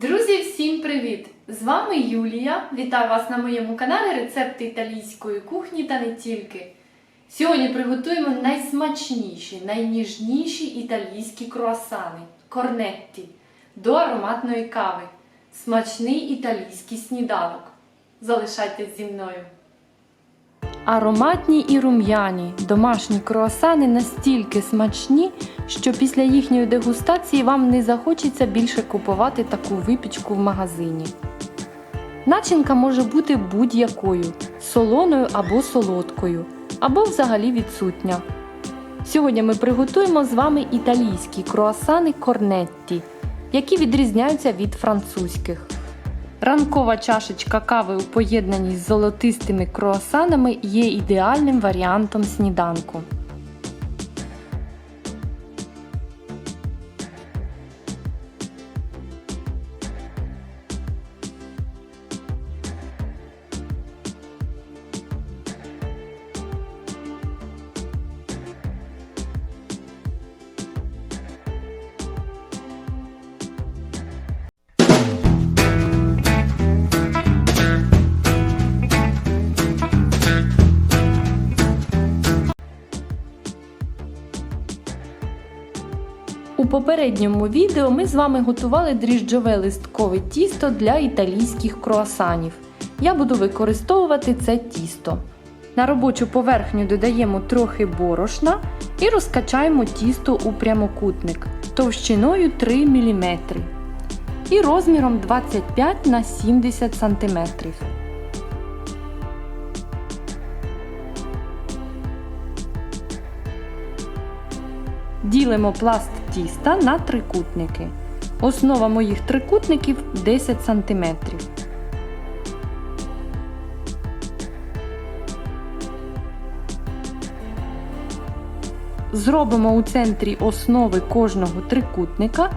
Друзі, всім привіт! З вами Юлія. Вітаю вас на моєму каналі Рецепти італійської кухні та не тільки. Сьогодні приготуємо найсмачніші, найніжніші італійські круасани корнетті до ароматної кави. Смачний італійський сніданок. Залишайтесь зі мною. Ароматні і рум'яні домашні круасани настільки смачні, що після їхньої дегустації вам не захочеться більше купувати таку випічку в магазині. Начинка може бути будь-якою солоною або солодкою, або взагалі відсутня. Сьогодні ми приготуємо з вами італійські круасани корнетті, які відрізняються від французьких. Ранкова чашечка кави у поєднанні з золотистими круасанами є ідеальним варіантом сніданку. У попередньому відео ми з вами готували дріжджове листкове тісто для італійських круасанів. Я буду використовувати це тісто. На робочу поверхню додаємо трохи борошна і розкачаємо тісто у прямокутник товщиною 3 мм і розміром 25 на 70 см. Ділимо пласт тіста на трикутники. Основа моїх трикутників 10 см. Зробимо у центрі основи кожного трикутника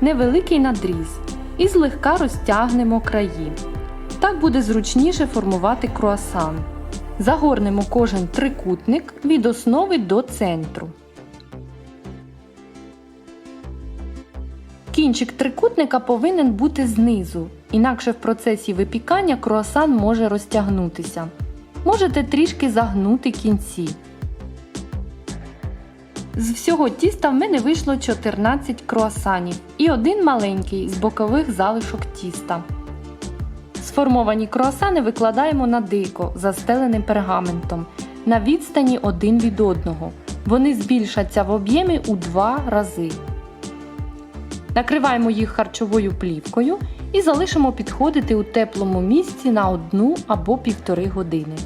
невеликий надріз і злегка розтягнемо краї. Так буде зручніше формувати круасан. Загорнемо кожен трикутник від основи до центру. Кінчик трикутника повинен бути знизу, інакше в процесі випікання круасан може розтягнутися. Можете трішки загнути кінці. З всього тіста в мене вийшло 14 круасанів і один маленький з бокових залишок тіста. Сформовані круасани викладаємо на дико, застеленим пергаментом, на відстані один від одного. Вони збільшаться в об'ємі у два рази. Накриваємо їх харчовою плівкою і залишимо підходити у теплому місці на одну або півтори години.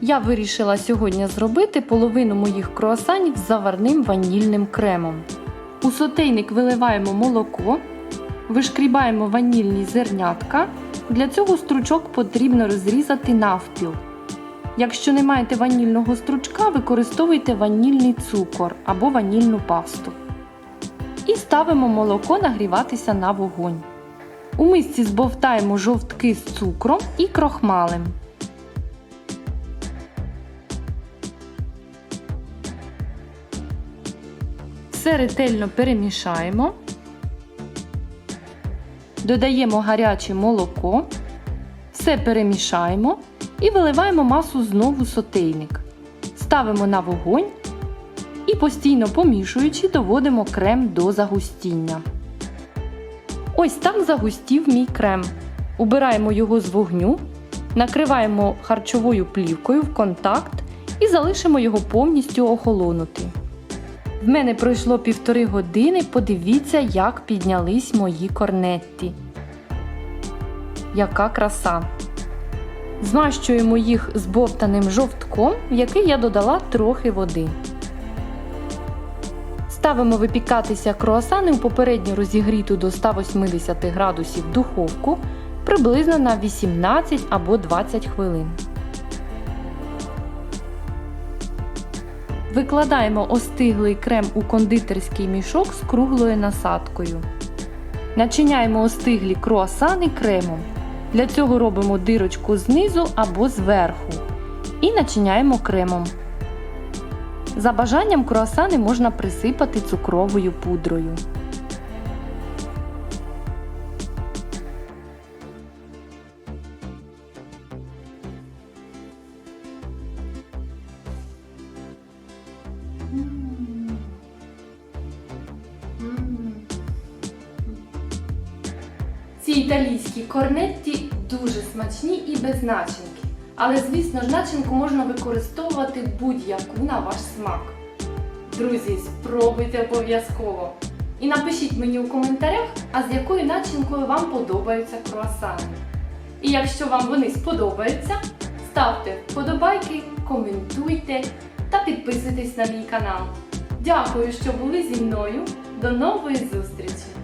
Я вирішила сьогодні зробити половину моїх круасанів з заварним ванільним кремом. У сотейник виливаємо молоко, вишкрібаємо ванільні зернятка. Для цього стручок потрібно розрізати навпіл. Якщо не маєте ванільного стручка, використовуйте ванільний цукор або ванільну пасту і ставимо молоко нагріватися на вогонь. У мисці збовтаємо жовтки з цукром і крохмалем. Все ретельно перемішаємо. Додаємо гаряче молоко, все перемішаємо і виливаємо масу знову сотейник. Ставимо на вогонь і постійно помішуючи, доводимо крем до загустіння. Ось так загустів мій крем. Убираємо його з вогню, накриваємо харчовою плівкою в контакт і залишимо його повністю охолонути. В мене пройшло півтори години, подивіться, як піднялись мої корнетті. Яка краса! Змащуємо їх збовтаним жовтком, в який я додала трохи води. Ставимо випікатися круасани у попередньо розігріту до 180 градусів духовку приблизно на 18 або 20 хвилин. Викладаємо остиглий крем у кондитерський мішок з круглою насадкою. Начиняємо остиглі круасани кремом. Для цього робимо дирочку знизу або зверху. І начиняємо кремом. За бажанням круасани можна присипати цукровою пудрою. Ці італійські корнетті дуже смачні і без начинки. Але, звісно ж, начинку можна використовувати будь-яку на ваш смак. Друзі, спробуйте обов'язково. І напишіть мені у коментарях, а з якою начинкою вам подобаються круасани. І якщо вам вони сподобаються, ставте вподобайки, коментуйте та підписуйтесь на мій канал. Дякую, що були зі мною. До нової зустрічі!